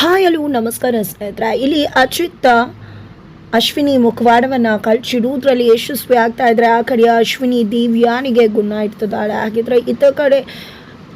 Hi hello, ನಮಸ್ಕಾರ ಸ್ನೇಹಿತರೆ. ಇಲ್ಲಿ ಅಚ್ಯುತ, ಅಶ್ವಿನಿ ಮುಖವಾಡವನ್ನು ಕಳ್ಚಿಡುವುದರಲ್ಲಿ ಯಶಸ್ವಿ ಆಗ್ತಾ ಇದ್ರೆ ಆ ಕಡೆ ಅಶ್ವಿನಿ ದಿವ್ಯಾನಿಗೆ ಗುಣ ಇಡ್ತಿದ್ದಾಳೆ. ಹಾಗಿದ್ರೆ ಇತ್ತ ಕಡೆ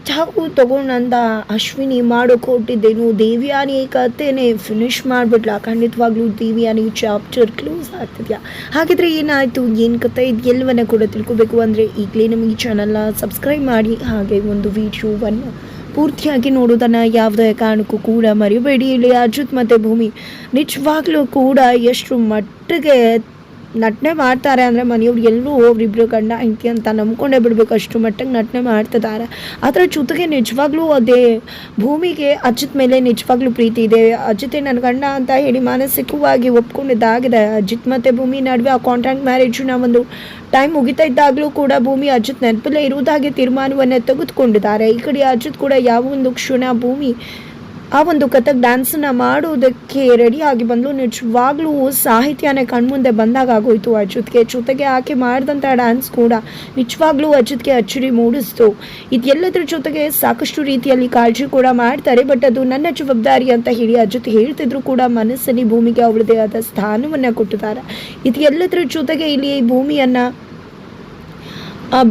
ಚಾಕು ತಗೊಂಡಂದ ಅಶ್ವಿನಿ ಮಾಡೋ ಕೊಟ್ಟಿದ್ದೇನು ದೇವ್ಯಾನಿ ಕಥೆನೇ ಫಿನಿಶ್ ಮಾಡಿಬಿಟ್ಲ? ಖಂಡಿತವಾಗ್ಲೂ ದೇವ್ಯಾನಿ ಚಾಪ್ಟರ್ ಕ್ಲೋಸ್ ಆಗ್ತಿದ್ಯಾ? ಹಾಗಿದ್ರೆ ಏನಾಯಿತು? ಏನು ಕತೆ? ಇದು ಎಲ್ಲವನ್ನ ಕೂಡ ತಿಳ್ಕೊಬೇಕು ಅಂದರೆ ಈಗಲೇ ನಮಗೆ ಚಾನಲ್ನ ಸಬ್ಸ್ಕ್ರೈಬ್ ಮಾಡಿ. ಹಾಗೆ ಒಂದು ವಿಡಿಯೋವನ್ನು ಪೂರ್ತಿಯಾಗಿ ನೋಡೋದನ್ನು ಯಾವುದೇ ಕಾರಣಕ್ಕೂ ಕೂಡ ಮರಿಬೇಡಿ. ಇಲ್ಲಿ ಅಜುತ್ ಮತ್ತು ಭೂಮಿ ನಿಜವಾಗ್ಲೂ ಕೂಡ ಎಷ್ಟು ಮಟ್ಟಿಗೆ ನಟನೆ ಮಾಡ್ತಾರೆ ಅಂದರೆ ಮನೆಯವ್ರು ಎಲ್ಲರೂ ಇಬ್ಬರು ಗಂಡ ಹೆಂಡತಿ ಅಂತ ನಂಬ್ಕೊಂಡೇ ಬಿಡಬೇಕು. ಅಷ್ಟು ಮಟ್ಟಿಗೆ ನಟನೆ ಮಾಡ್ತಿದ್ದಾರೆ. ಅದರ ಜೊತೆಗೆ ನಿಜವಾಗ್ಲೂ ಅದೇ ಭೂಮಿಗೆ ಅಜಿತ್ ಮೇಲೆ ನಿಜವಾಗ್ಲೂ ಪ್ರೀತಿ ಇದೆ. ಅಜಿತೆ ನನ್ನ ಗಂಡ ಅಂತ ಹೇಳಿ ಮಾನಸಿಕವಾಗಿ ಒಪ್ಕೊಂಡಿದ್ದಾಗಿದೆ. ಅಜಿತ್ ಮತ್ತು ಭೂಮಿ ನಡುವೆ ಆ ಕಾಂಟ್ರಾಕ್ಟ್ ಮ್ಯಾರೇಜ್ನ ಒಂದು ಟೈಮ್ ಮುಗಿತಾ ಇದ್ದಾಗಲೂ ಕೂಡ ಭೂಮಿ ಅಜಿತ್ ನೆನಪಲ್ಲೇ ಇರುವುದಾಗಿ ತೀರ್ಮಾನವನ್ನು ತೆಗೆದುಕೊಂಡಿದ್ದಾರೆ. ಈ ಕಡೆ ಅಜಿತ್ ಕೂಡ ಯಾವ ಒಂದು ಕ್ಷಣ ಭೂಮಿ ಆ ಒಂದು ಕಥಕ್ ಡ್ಯಾನ್ಸನ್ನ ಮಾಡುವುದಕ್ಕೆ ರೆಡಿ ಆಗಿ ಬಂದ್ಲು. ನಿಜವಾಗ್ಲೂ ಸಾಹಿತ್ಯನೇ ಕಣ್ಮುಂದೆ ಬಂದಾಗ ಆಗೋಯ್ತು ಅಜಿತ್ಗೆ ಜೊತೆಗೆ ಆಕೆ ಮಾಡಿದಂಥ ಡ್ಯಾನ್ಸ್ ಕೂಡ ನಿಜವಾಗ್ಲೂ ಅಜಿತ್ಗೆ ಅಚ್ಚರಿ ಮೂಡಿಸ್ತು. ಇದೆಲ್ಲದರ ಜೊತೆಗೆ ಸಾಕಷ್ಟು ರೀತಿಯಲ್ಲಿ ಕಾಳಜಿ ಕೂಡ ಮಾಡ್ತಾರೆ ಬಟ್ ಅದು ನನ್ನ ಜವಾಬ್ದಾರಿ ಅಂತ ಹೇಳಿ ಅಜಿತ್ ಹೇಳ್ತಿದ್ರು ಕೂಡ ಮನಸ್ಸಲ್ಲಿ ಭೂಮಿಗೆ ಅವಳದೇ ಆದ ಸ್ಥಾನವನ್ನು ಕೊಟ್ಟಿದ್ದಾರೆ. ಇದೆಲ್ಲದರ ಜೊತೆಗೆ ಇಲ್ಲಿ ಭೂಮಿಯನ್ನು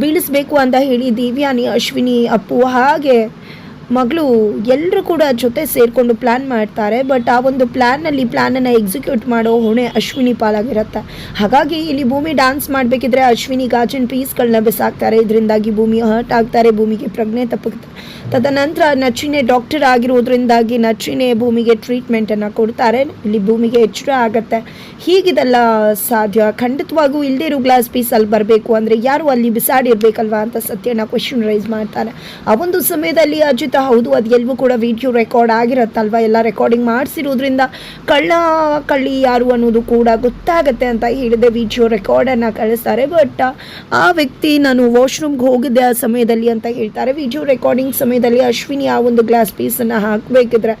ಬೀಳಿಸ್ಬೇಕು ಅಂತ ಹೇಳಿ ದಿವ್ಯಾನಿ, ಅಶ್ವಿನಿ, ಅಪ್ಪು ಹಾಗೆ ಮಗಳು ಎಲ್ಲರೂ ಕೂಡ ಜೊತೆ ಸೇರಿಕೊಂಡು ಪ್ಲ್ಯಾನ್ ಮಾಡ್ತಾರೆ ಬಟ್ ಆ ಒಂದು ಪ್ಲ್ಯಾನಲ್ಲಿ ಪ್ಲ್ಯಾನನ್ನು ಎಕ್ಸಿಕ್ಯೂಟ್ ಮಾಡೋ ಹೊಣೆ ಅಶ್ವಿನಿ ಪಾಲಾಗಿರುತ್ತೆ. ಹಾಗಾಗಿ ಇಲ್ಲಿ ಭೂಮಿ ಡ್ಯಾನ್ಸ್ ಮಾಡಬೇಕಿದ್ರೆ ಅಶ್ವಿನಿ ಗಾಜಿನ ಪೀಸ್ಗಳನ್ನ ಬಿಸಾಕ್ತಾರೆ. ಇದರಿಂದಾಗಿ ಭೂಮಿ ಹರ್ಟ್ ಆಗ್ತಾರೆ, ಭೂಮಿಗೆ ಪ್ರಜ್ಞೆ ತಪ್ಪುತ್ತೆ. ತದನಂತರ ನಚಿನೆ ಡಾಕ್ಟರ್ ಆಗಿರೋದ್ರಿಂದಾಗಿ ನಚಿನೆ ಭೂಮಿಗೆ ಟ್ರೀಟ್ಮೆಂಟನ್ನು ಕೊಡ್ತಾರೆ. ಇಲ್ಲಿ ಭೂಮಿಗೆ ಎಚ್ಚರ ಆಗತ್ತೆ. ಹೀಗಿದೆಲ್ಲ ಸಾಧ್ಯ? ಖಂಡಿತವಾಗೂ ಇಲ್ಲದೇ ಇರೋ ಗ್ಲಾಸ್ ಪೀಸ್ ಅಲ್ಲಿ ಬರಬೇಕು ಅಂದರೆ ಯಾರು ಅಲ್ಲಿ ಬಿಸಾಡಿರಬೇಕಲ್ವಾ ಅಂತ ಸತ್ಯನ ಕ್ವಶನ್ ರೈಸ್ ಮಾಡ್ತಾರೆ ಆ ಒಂದು ಸಮಯದಲ್ಲಿ ಅಜಿತ, ಹೌದು, ಅದು ಎಲ್ಲವೂ ಕೂಡ ವಿಡಿಯೋ ರೆಕಾರ್ಡ್ ಆಗಿರುತ್ತಲ್ವ? ಎಲ್ಲ ರೆಕಾರ್ಡಿಂಗ್ ಮಾಡಿಸಿರೋದ್ರಿಂದ ಕಳ್ಳ ಕಳ್ಳಿ ಯಾರು ಅನ್ನೋದು ಕೂಡ ಗೊತ್ತಾಗುತ್ತೆ ಅಂತ ಹೇಳಿದೆ. ವಿಡಿಯೋ ರೆಕಾರ್ಡನ್ನು ಕಳಿಸ್ತಾರೆ. ಬಟ್ ಆ ವ್ಯಕ್ತಿ ನಾನು ವಾಶ್ರೂಮ್ಗೆ ಹೋಗಿದ್ದೆ ಆ ಸಮಯದಲ್ಲಿ ಅಂತ ಹೇಳ್ತಾರೆ. ವಿಡಿಯೋ ರೆಕಾರ್ಡಿಂಗ್ ಸಮಯದಲ್ಲಿ ಅಶ್ವಿನಿ ಆ ಒಂದು ಗ್ಲಾಸ್ ಪೀಸನ್ನು ಹಾಕಬೇಕಿದ್ರೆ.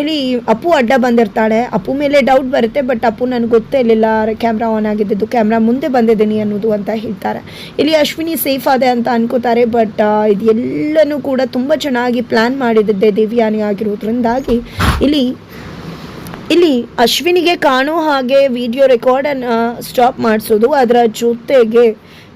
ಇಲ್ಲಿ ಅಪ್ಪು ಅಡ್ಡ ಬಂದಿರ್ತಾಳೆ. ಅಪ್ಪು ಮೇಲೆ ಡೌಟ್ ಬರುತ್ತೆ ಬಟ್ ಅಪ್ಪು ನನಗೆ ಗೊತ್ತೇ ಇರಲಿಲ್ಲ ಕ್ಯಾಮ್ರಾ ಆನ್ ಆಗಿದ್ದು ಕ್ಯಾಮ್ರಾ ಮುಂದೆ ಬಂದಿದ್ದೀನಿ ಅನ್ನೋದು ಅಂತ ಹೇಳ್ತಾರೆ. ಇಲ್ಲಿ ಅಶ್ವಿನಿ ಸೇಫ್ ಆದೆ ಅಂತ ಅನ್ಕೋತಾರೆ ಬಟ್ ಇದೆಲ್ಲನೂ ಕೂಡ ತುಂಬ ಚೆನ್ನಾಗಿ ಪ್ಲ್ಯಾನ್ ಮಾಡಿದ್ದೆ ದೇವಿಯಾನಿ ಆಗಿರೋದ್ರಿಂದಾಗಿ. ಇಲ್ಲಿ ಇಲ್ಲಿ ಅಶ್ವಿನಿಗೆ ಕಾಣೋ ಹಾಗೆ ವಿಡಿಯೋ ರೆಕಾರ್ಡನ್ನು ಸ್ಟಾಪ್ ಮಾಡಿಸೋದು, ಅದರ ಜೊತೆಗೆ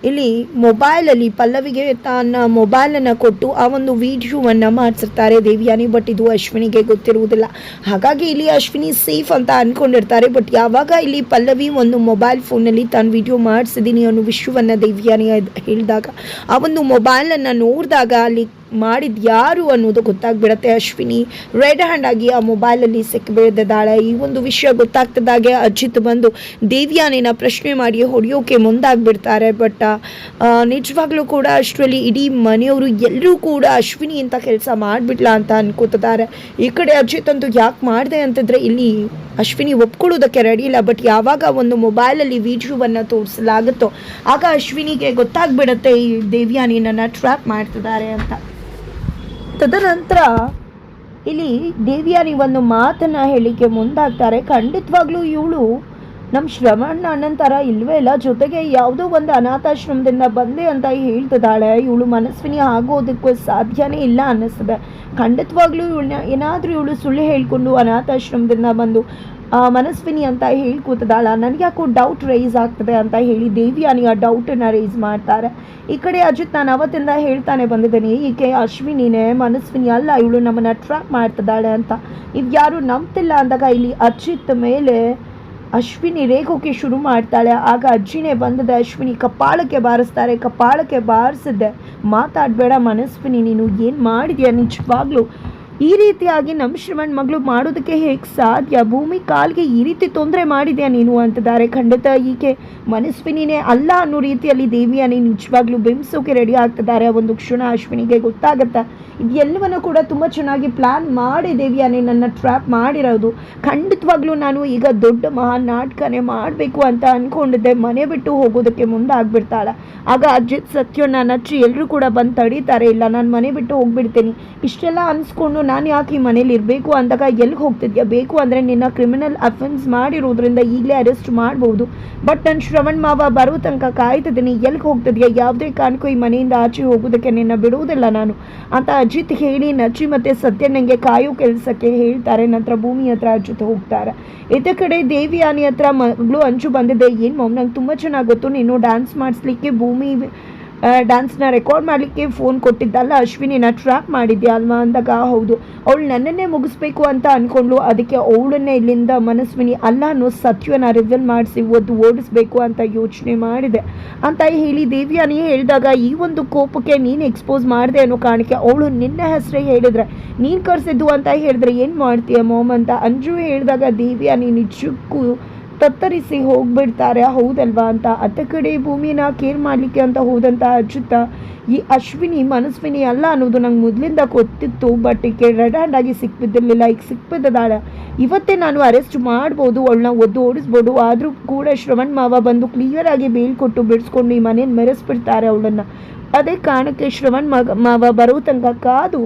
ಇಲ್ಲಿ ಮೊಬೈಲಲ್ಲಿ ಪಲ್ಲವಿಗೆ ತನ್ನ ಮೊಬೈಲನ್ನು ಕೊಟ್ಟು ಆ ಒಂದು ವಿಡಿಯೋವನ್ನು ಮಾಡಿಸಿರ್ತಾರೆ ದೇವಿಯಾನಿ, ಬಟ್ ಇದು ಅಶ್ವಿನಿಗೆ ಗೊತ್ತಿರುವುದಿಲ್ಲ. ಹಾಗಾಗಿ ಇಲ್ಲಿ ಅಶ್ವಿನಿ ಸೇಫ್ ಅಂತ ಅಂದ್ಕೊಂಡಿರ್ತಾರೆ ಬಟ್ ಯಾವಾಗ ಇಲ್ಲಿ ಪಲ್ಲವಿ ಒಂದು ಮೊಬೈಲ್ ಫೋನಲ್ಲಿ ತಾನು ವಿಡಿಯೋ ಮಾಡಿಸಿದ್ದೀನಿ ಅನ್ನೋ ವಿಷಯವನ್ನು ದೇವಿಯಾನಿ ಹೇಳಿದಾಗ, ಆ ಒಂದು ಮೊಬೈಲನ್ನು ನೋಡಿದಾಗ ಅಲ್ಲಿ ಮಾಡಿದ ಯಾರು ಅನ್ನೋದು ಗೊತ್ತಾಗ್ಬಿಡತ್ತೆ. ಅಶ್ವಿನಿ ರೆಡ್ ಹ್ಯಾಂಡ್ ಆಗಿ ಆ ಮೊಬೈಲಲ್ಲಿ ಸಿಕ್ಕಿಬಿಡ್ದಿದ್ದಾಳೆ ಈ ಒಂದು ವಿಷಯ ಗೊತ್ತಾಗ್ತದಾಗೆ ಅಜಿತ್ ಬಂದು ದೇವ್ಯಾನಿನ ಪ್ರಶ್ನೆ ಮಾಡಿ ಹೊಡೆಯೋಕೆ ಮುಂದಾಗ್ಬಿಡ್ತಾರೆ, ಬಟ್ ನಿಜವಾಗ್ಲೂ ಕೂಡ ಅಷ್ಟರಲ್ಲಿ ಇಡೀ ಮನೆಯವರು ಎಲ್ಲರೂ ಕೂಡ ಅಶ್ವಿನಿ ಅಂತ ಕೆಲಸ ಮಾಡಿಬಿಡ್ಲ ಅಂತ ಅನ್ಕೋತಿದ್ದಾರೆ. ಈ ಕಡೆ ಅಜಿತ್ ಅಂತೂ ಯಾಕೆ ಮಾಡಿದೆ ಅಂತಂದರೆ ಇಲ್ಲಿ ಅಶ್ವಿನಿ ಒಪ್ಕೊಳ್ಳೋದಕ್ಕೆ ರೆಡಿ ಇಲ್ಲ ಬಟ್ ಯಾವಾಗ ಒಂದು ಮೊಬೈಲಲ್ಲಿ ವಿಡಿಯೋವನ್ನು ತೋರಿಸಲಾಗುತ್ತೋ ಆಗ ಅಶ್ವಿನಿಗೆ ಗೊತ್ತಾಗ್ಬಿಡುತ್ತೆ ಈ ದೇವ್ಯಾನಿ ನನ್ನ ಟ್ರ್ಯಾಪ್ ಮಾಡ್ತಿದ್ದಾರೆ ಅಂತ. ತದನಂತರ ಇಲ್ಲಿ ದೇವಿಯಾನಿ ಒಂದು ಮಾತನ್ನು ಹೇಳಿಕೆ ಮುಂದಾಗ್ತಾರೆ. ಖಂಡಿತವಾಗ್ಲೂ ಇವಳು ನಮ್ಮ ಶ್ರವಣ ಅಣ್ಣನ ಥರ ಇಲ್ವೇ ಇಲ್ಲ, ಜೊತೆಗೆ ಯಾವುದೋ ಒಂದು ಅನಾಥಾಶ್ರಮದಿಂದ ಬಂದೆ ಅಂತ ಹೇಳ್ತಿದ್ದಾಳೆ. ಇವಳು ಮನಸ್ವಿನಿ ಆಗೋದಕ್ಕೂ ಸಾಧ್ಯನೇ ಇಲ್ಲ ಅನ್ನಿಸ್ತದೆ. ಖಂಡಿತವಾಗ್ಲೂ ಇವಳನ್ನ ಏನಾದರೂ ಇವಳು ಸುಳ್ಳು ಹೇಳ್ಕೊಂಡು ಅನಾಥಾಶ್ರಮದಿಂದ ಬಂದು ಮನಸ್ವಿನಿ ಅಂತ ಹೇಳ್ಕೂತದಾಳ ನನಗೆ ಯಾಕೋ ಡೌಟ್ ರೈಸ್ ಆಗ್ತದೆ ಅಂತ ಹೇಳಿ ದೇವಿಯಾನಿ ಆ ಡೌಟನ್ನು ರೈಸ್ ಮಾಡ್ತಾರೆ. ಈ ಕಡೆ ಅಜಿತ್ ನಾನು ಅವತ್ತಿಂದ ಹೇಳ್ತಾನೆ ಬಂದಿದ್ದೀನಿ, ಈಕೆ ಅಶ್ವಿನಿನೇ, ಮನಸ್ವಿನಿ ಅಲ್ಲ, ಇವಳು ನಮ್ಮನ್ನು ಟ್ರ್ಯಾಪ್ ಮಾಡ್ತಿದ್ದಾಳೆ ಅಂತ. ಇದು ಯಾರು ನಂಬ್ತಿಲ್ಲ ಅಂದಾಗ ಇಲ್ಲಿ ಅಜಿತ್ ಮೇಲೆ ಅಶ್ವಿನಿ ರೇಗೋಕೆ ಶುರು ಮಾಡ್ತಾಳೆ. ಆಗ ಅಜ್ಜಿನೇ ಬಂದದ, ಅಶ್ವಿನಿ, ಕಪಾಳಕ್ಕೆ ಬಾರಿಸ್ತಾರೆ, ಕಪಾಳಕ್ಕೆ ಬಾರಿಸಿದ್ದೆ ಮಾತಾಡಬೇಡ ಮನಸ್ವಿನಿ, ನೀನು ಏನು ಮಾಡಿದ್ಯಾ ನಿಜವಾಗ್ಲೂ? ಈ ರೀತಿಯಾಗಿ ನಮ್ಮ ಶ್ರವಣ್ ಮಗಳು ಮಾಡೋದಕ್ಕೆ ಹೇಗೆ ಸಾಧ್ಯ? ಭೂಮಿ ಕಾಲ್ಗೆ ಈ ರೀತಿ ತೊಂದರೆ ಮಾಡಿದ್ಯಾ ನೀನು ಅಂತಿದ್ದಾರೆ ಖಂಡಿತ ಈಕೆ ಮನಸ್ವಿನಿನೇ ಅಲ್ಲ ಅನ್ನೋ ರೀತಿಯಲ್ಲಿ ದೇವಿಯಾನಿ ನಿಜವಾಗ್ಲೂ ಬಿಂಬಿಸೋಕೆ ರೆಡಿ ಆಗ್ತಿದ್ದಾರೆ ಒಂದು ಕ್ಷಣ ಅಶ್ವಿನಿಗೆ ಗೊತ್ತಾಗುತ್ತೆ. ಇದೆಲ್ಲವನ್ನು ಕೂಡ ತುಂಬ ಚೆನ್ನಾಗಿ ಪ್ಲ್ಯಾನ್ ಮಾಡಿ ದೇವಿಯಾನಿ ನನ್ನ ಟ್ರ್ಯಾಪ್ ಮಾಡಿರೋದು. ಖಂಡಿತವಾಗ್ಲೂ ನಾನು ಈಗ ದೊಡ್ಡ ಮಹಾನ್ ನಾಟಕನೇ ಮಾಡಬೇಕು ಅಂತ ಅಂದ್ಕೊಂಡಿದ್ದೆ ಮನೆ ಬಿಟ್ಟು ಹೋಗೋದಕ್ಕೆ ಮುಂದಾಗ್ಬಿಡ್ತಾಳೆ. ಆಗ ಅಜಿತ್ ಸತ್ಯನ ಅಚ್ಚಿ ಎಲ್ಲರೂ ಕೂಡ ಬಂದು ತಡೀತಾರೆ. ಇಲ್ಲ, ನಾನು ಮನೆ ಬಿಟ್ಟು ಹೋಗ್ಬಿಡ್ತೀನಿ. ಇಷ್ಟೆಲ್ಲ ಅನ್ಸ್ಕೊಂಡು ನಾನು ಯಾಕೆ ಈ ಮನೇಲಿ ಇರಬೇಕು ಅಂದಾಗ ಎಲ್ಲಿಗೆ ಹೋಗ್ತಿದ್ಯಾ? ಬೇಕು ಅಂದರೆ ನಿನ್ನ ಕ್ರಿಮಿನಲ್ ಅಫೆನ್ಸ್ ಮಾಡಿರೋದ್ರಿಂದ ಈಗಲೇ ಅರೆಸ್ಟ್ ಮಾಡ್ಬೋದು. ಬಟ್ ನನ್ನ ಶ್ರವಣ್ ಮಾವ ಬರೋ ತನಕ ಕಾಯ್ತಿದ್ದೀನಿ. ಎಲ್ಲಿಗೆ ಹೋಗ್ತಿದ್ಯಾ? ಯಾವುದೇ ಕಾರಣಕ್ಕೂ ಈ ಮನೆಯಿಂದ ಆಚೆ ಹೋಗೋದಕ್ಕೆ ನಿನ್ನ ಬಿಡುವುದಿಲ್ಲ ನಾನು. ಅಂತ ಅಜಿತ್ ಹೇಳಿ ನಚ್ಚಿ ಮತ್ತು ಸತ್ಯ ನನಗೆ ಕಾಯೋ ಕೆಲಸಕ್ಕೆ ಹೇಳ್ತಾರೆ. ನಂತರ ಭೂಮಿ ಹತ್ರ ಅಜಿತ್ ಹೋಗ್ತಾರೆ. ಇದೇ ಕಡೆ ದೇವಿಯಾನಿ ಹತ್ರ ಮಗಳು ಅಂಚು ಬಂದಿದೆ. ಏನು ಮಾಮ್ ನಂಗೆ ತುಂಬ ಚೆನ್ನಾಗಿ ಗೊತ್ತು. ನೀನು ಡ್ಯಾನ್ಸ್ ಮಾಡಿಸ್ಲಿಕ್ಕೆ ಭೂಮಿ ಡ್ಯಾನ್ಸ್ನ ರೆಕಾರ್ಡ್ ಮಾಡಲಿಕ್ಕೆ ಫೋನ್ ಕೊಟ್ಟಿದ್ದಲ್ಲ, ಅಶ್ವಿನಿನ ಟ್ರ್ಯಾಕ್ ಮಾಡಿದ್ಯಾ ಅಲ್ವಾ ಅಂದಾಗ, ಹೌದು. ಅವಳು ನನ್ನನ್ನೇ ಮುಗಿಸ್ಬೇಕು ಅಂತ ಅಂದ್ಕೊಂಡ್ಲು ಅದಕ್ಕೆ ಅವಳನ್ನೇ ಇಲ್ಲಿಂದ ಮನಸ್ವಿನಿ ಅಲ್ಲಾನು ಸತ್ಯವನ್ನ ಸತ್ಯನ ರಿವೀಲ್ ಮಾಡಿಸಿ, ಒದ್ದು ಓಡಿಸ್ಬೇಕು ಅಂತ ಯೋಚನೆ ಮಾಡಿದೆ. ಅಂತ ಹೇಳಿ ದೇವಿಯಾನಿ ಹೇಳಿದಾಗ, ಈ ಒಂದು ಕೋಪಕ್ಕೆ ನೀನು ಎಕ್ಸ್ಪೋಸ್ ಮಾಡಿದೆ ಅನ್ನೋ ಕಾರಣಕ್ಕೆ ಅವಳು ನಿನ್ನ ಹೆಸರೇ ಹೇಳಿದ್ರೆ. ನೀನು ಕರೆಸಿದ್ದು ಅಂತ ಹೇಳಿದ್ರೆ ಏನು ಮಾಡ್ತೀಯ ಮೋಮ್ ಅಂತ ಅಂಜು ಹೇಳಿದಾಗ, ದೇವ್ಯಾನಿ ನಿಜಕ್ಕೂ ತತ್ತರಿಸಿ ಹೋಗ್ಬಿಡ್ತಾರೆ. ಹೌದಲ್ವಾ ಅಂತ. ಅತ್ತ ಕಡೆ ಭೂಮಿನ ಕೇರ್ ಮಾಡಲಿಕ್ಕೆ ಅಂತ ಹೋದಂತ ಅಜ್ಜುತ್ತ ಈ ಅಶ್ವಿನಿ, ಮನಸ್ವಿನಿ ಅಲ್ಲ ಅನ್ನೋದು ನಂಗೆ ಮೊದಲಿಂದ ಗೊತ್ತಿತ್ತು ಬಟ್ ಈಕೆ ರೆಡ್ ಹ್ಯಾಂಡ್ ಆಗಿ ಸಿಕ್ಬಿದ್ದಿರಲಿಲ್ಲ. ಈಗ ಸಿಕ್ಬಿದ್ದಾಳೆ ಇವತ್ತೇ ನಾನು ಅರೆಸ್ಟ್ ಮಾಡ್ಬೋದು, ಅವಳನ್ನ ಒದ್ದು ಓಡಿಸ್ಬೋದು. ಆದರೂ ಕೂಡ ಶ್ರವಣ್ ಮಾವ ಬಂದು ಕ್ಲಿಯರ್ ಆಗಿ ಬೇಲ್ ಕೊಟ್ಟು ಬಿಡಿಸ್ಕೊಂಡು ಈ ಮನೇನ ಮೆರೆಸ್ಬಿಡ್ತಾರೆ ಅವಳನ್ನು. ಅದೇ ಕಾರಣಕ್ಕೆ ಶ್ರವಣ್ ಮಗ, ಮಾವ ಬರೋ ತನಕ ಕಾದು,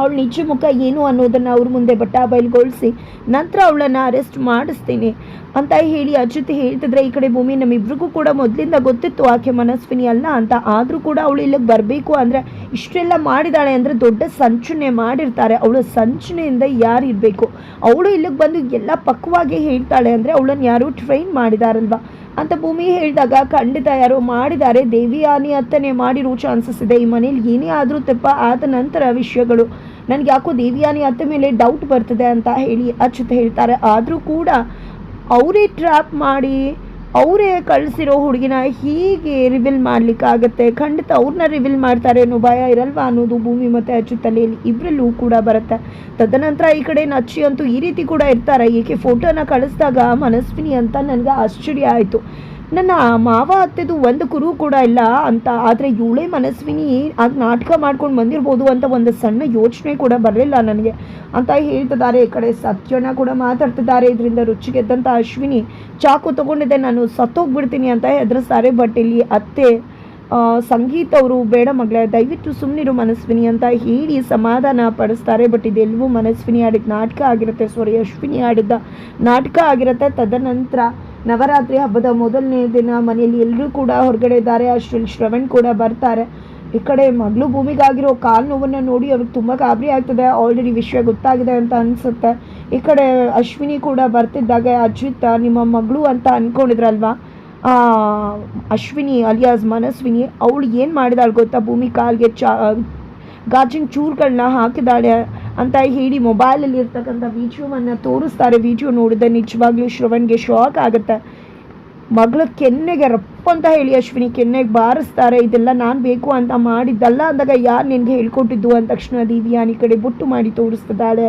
ಅವಳ ನಿಜ ಮುಖ ಏನು ಅನ್ನೋದನ್ನು ಅವ್ರ ಮುಂದೆ ಬಟ್ಟ ಬಯಲುಗೊಳಿಸಿ ನಂತರ ಅವಳನ್ನು ಅರೆಸ್ಟ್ ಮಾಡಿಸ್ತೀನಿ. ಅಂತ ಹೇಳಿ ಅಜಿತ್ ಹೇಳ್ತಿದ್ರೆ, ಈ ಕಡೆ ಭೂಮಿ ನಮ್ಮಿಬ್ರಿಗೂ ಕೂಡ ಮೊದಲಿಂದ ಗೊತ್ತಿತ್ತು ಆಕೆ ಮನಸ್ವಿನಿ ಅಲ್ಲ ಅಂತ. ಆದರೂ ಕೂಡ ಅವಳು ಇಲ್ಲಿಗೆ ಬರಬೇಕು ಅಂದರೆ ಇಷ್ಟೆಲ್ಲ ಮಾಡಿದಾಳೆ ಅಂದರೆ ದೊಡ್ಡ ಸಂಚನೆ ಮಾಡಿರ್ತಾರೆ. ಅವಳು ಸಂಚನೆಯಿಂದ ಯಾರು ಇರಬೇಕು? ಅವಳು ಇಲ್ಲಿಗೆ ಬಂದು ಎಲ್ಲ ಪಕ್ವಾಗಿ ಹೇಳ್ತಾಳೆ ಅಂದರೆ ಅವಳನ್ನು ಯಾರು ಟ್ರೈನ್ ಮಾಡಿದಾರಲ್ವ? ಅಂತ ಭೂಮಿ ಹೇಳಿದಾಗ, ಖಂಡಿತ ಯಾರು ಮಾಡಿದ್ದಾರೆ. ದೇವಿಯಾನಿ ಅತ್ತನೇ ಮಾಡಿರೋ ಚಾನ್ಸಸ್ ಇದೆ. ಈ ಮನೇಲಿ ಏನೇ ಆದರೂ ತಪ್ಪ, ಆದ ನಂತರ ವಿಷಯಗಳು. ನನಗೆ ಯಾಕೋ ದೇವಿಯಾನಿ ಅತ್ತ ಮೇಲೆ ಡೌಟ್ ಬರ್ತದೆ ಅಂತ ಹೇಳಿ ಅಚ್ಯುತ್ ಹೇಳ್ತಾರೆ. ಆದರೂ ಕೂಡ ಅವರೇ ಟ್ರ್ಯಾಪ್ ಮಾಡಿ, ಅವರೇ ಕಳಿಸಿರೋ ಹುಡುಗಿನ ಹೀಗೆ ರಿವೀಲ್ ಮಾಡಲಿಕ್ಕಾಗತ್ತೆ. ಖಂಡಿತ ಅವ್ರನ್ನ ರಿವೀಲ್ ಮಾಡ್ತಾರೆ ಅನ್ನೋ ಭಯ ಇರಲ್ವಾ ಅನ್ನೋದು ಭೂಮಿ ಮತ್ತು ಅಚ್ಚು ತಲೆಯಲ್ಲಿ ಇಬ್ಬರಲ್ಲೂ ಕೂಡ ಬರುತ್ತೆ. ತದನಂತರ ಈ ಕಡೆ ನಚ್ಚಿ ಅಂತೂ ಈ ರೀತಿ ಕೂಡ ಇರ್ತಾರೆ. ಏಕೆ ಫೋಟೋನ ಕಳಿಸಿದಾಗ ಮನಸ್ವಿನಿ ಅಂತ ನನಗೆ ಆಶ್ಚರ್ಯ ಆಯಿತು. ನನ್ನ ಮಾವ ಅತ್ತೆದು ಒಂದು ಕುರು ಕೂಡ ಇಲ್ಲ ಅಂತ, ಆದರೆ ಇವಳೇ ಮನಸ್ವಿನಿ ಅದು ನಾಟಕ ಮಾಡ್ಕೊಂಡು ಬಂದಿರ್ಬೋದು ಅಂತ ಒಂದು ಸಣ್ಣ ಯೋಚನೆ ಕೂಡ ಬರಲಿಲ್ಲ ನನಗೆ. ಅಂತ ಹೇಳ್ತಿದ್ದಾರೆ ಈ ಕಡೆ ಸತ್ಯನ ಕೂಡ ಮಾತಾಡ್ತಿದ್ದಾರೆ. ಇದರಿಂದ ರುಚಿಗೆದ್ದಂಥ ಅಶ್ವಿನಿ, ಚಾಕು ತೊಗೊಂಡಿದ್ದೆ ನಾನು, ಸತ್ತೋಗ್ಬಿಡ್ತೀನಿ ಅಂತ ಹೆದರ್ಸ್ತಾರೆ. ಬಟ್ ಇಲ್ಲಿ ಅತ್ತೆ ಸಂಗೀತ ಅವರು, ಬೇಡ ಮಗಳೇ, ದಯವಿಟ್ಟು ಸುಮ್ಮನಿರು ಮನಸ್ವಿನಿ ಅಂತ ಹೇಳಿ ಸಮಾಧಾನ ಪಡಿಸ್ತಾರೆ. ಬಟ್ ಇದೆಲ್ಲವೂ ಮನಸ್ವಿನಿ ಆಡಿದ ನಾಟಕ ಆಗಿರುತ್ತೆ ಸಾರಿ ಅಶ್ವಿನಿ ಆಡಿದ್ದ ನಾಟಕ ಆಗಿರುತ್ತೆ. ತದನಂತರ ನವರಾತ್ರಿ ಹಬ್ಬದ ಮೊದಲನೇ ದಿನ ಮನೆಯಲ್ಲಿ ಎಲ್ಲರೂ ಕೂಡ ಹೊರಗಡೆ ಇದ್ದಾರೆ. ಅಷ್ಟರಲ್ಲಿ ಶ್ರವಣ್ ಕೂಡ ಬರ್ತಾರೆ. ಈ ಕಡೆ ಮಗಳು ಭೂಮಿಗಾಗಿರೋ ಕಾಲು ನೋವನ್ನು ನೋಡಿ ಅವ್ರಿಗೆ ತುಂಬ ಗಾಬರಿ ಆಗ್ತದೆ. ಆಲ್ರೆಡಿ ವಿಷಯ ಗೊತ್ತಾಗಿದೆ ಅಂತ ಅನಿಸುತ್ತೆ. ಈ ಕಡೆ ಅಶ್ವಿನಿ ಕೂಡ ಬರ್ತಿದ್ದಾಗ. ಅಜಿತ್ ನಿಮ್ಮ ಮಗಳು ಅಂತ ಅಂದ್ಕೊಂಡಿದ್ರಲ್ವಾ ಅಶ್ವಿನಿ ಅಲಿಯಾಸ್ ಮನಸ್ವಿನಿ, ಅವಳು ಏನು ಮಾಡಿದಾಳು ಗೊತ್ತಾ? ಭೂಮಿ ಕಾಲ್ಗೆ ಚಾ ಗಾಜಿನ ಚೂರುಗಳನ್ನ ಹಾಕಿದಾಳೆ ಅಂತ ಹೇಳಿ ಮೊಬೈಲಲ್ಲಿ ಇರ್ತಕ್ಕಂಥ ವಿಡಿಯೋವನ್ನು ತೋರಿಸ್ತಾರೆ. ವಿಡಿಯೋ ನೋಡಿದ್ರೆ ನಿಜವಾಗ್ಲೂ ಶ್ರವಣ್ಗೆ ಶಾಕ್ ಆಗುತ್ತೆ. ಮಗಳ ಕೆನ್ನೆಗೆ ರಪ್ಪ ಅಂತ ಹೇಳಿ ಅಶ್ವಿನಿ ಕೆನ್ನೆಗೆ ಬಾರಿಸ್ತಾರೆ. ಇದೆಲ್ಲ ನಾನು ಬೇಕು ಅಂತ ಮಾಡಿದ್ದಲ್ಲ ಅಂದಾಗ ಯಾರು ನಿನಗೆ ಹೇಳ್ಕೊಟ್ಟಿದ್ದು? ಅಂದ ತಕ್ಷಣ ದಿವ್ಯಾನಿ ಕಡೆ ಬೊಟ್ಟು ಮಾಡಿ ತೋರಿಸ್ತಿದ್ದಾಳೆ.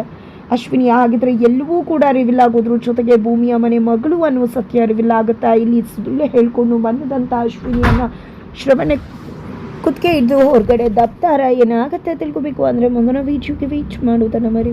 ಅಶ್ವಿನಿ ಆಗಿದ್ರೆ ಎಲ್ಲವೂ ಕೂಡ ರಿವಿಲ್ ಆಗೋದ್ರ ಜೊತೆಗೆ ಭೂಮಿಯ ಮನೆ ಮಗಳು ಅನ್ನುವ ಸತ್ಯ ರಿವಿಲ್ ಆಗುತ್ತಾ? ಇಲ್ಲಿ ಸುಳ್ಳು ಹೇಳ್ಕೊಂಡು ಬಂದದಂಥ ಅಶ್ವಿನಿಯನ್ನು ಶ್ರವಣ ಕುತ್ತಿಗೆ ಹಿಡಿದು ಹೊರಗಡೆ ದಪ್ತಾರ ಏನಾಗುತ್ತೆ ತಿಳ್ಕೊಬೇಕು ಅಂದರೆ ಮುಂದಿನ ವೀಡಿಯೋಗೆ ವೀಚ್ ಮಾಡೋದನ್ನು ಮರಿ